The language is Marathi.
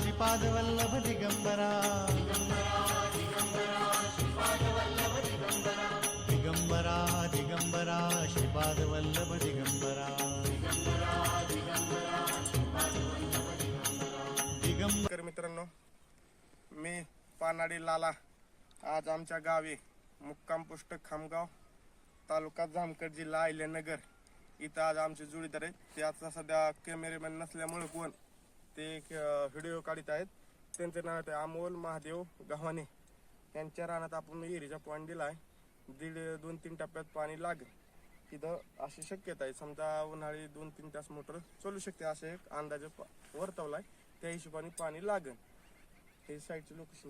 श्रीपादवल्लभ दिगंबरा दिगंबरा दिगंबरा श्रीपादवल्लभ दिगंबरा दिगंबर मित्रांनो मी पानाडी लाला आज आमच्या गावी मुक्काम पुष्ट खामगाव तालुका जामखेड जिल्हा अहिल्यानगर. इथं आज आमचे जुळीदार आहेत. ते आता सध्या कॅमेरेमॅन नसल्यामुळे कोण ते व्हिडिओ काढत आहेत. त्यांचं नाव आहे अमोल महादेव गव्हाणे. यांच्या रानात आपण विहिरीचा पॉईंट दिलाय. दीड दोन तीन टप्प्यात पाणी लागेल. तिथं अशी शक्यता आहे. समजा उन्हाळी दोन तीन तास मोटर चालू शकते. असे एक अंदाजे प- वर्तवलाय. त्या हिशोबाने पाणी लागेल. हे साईडचे लोकेशन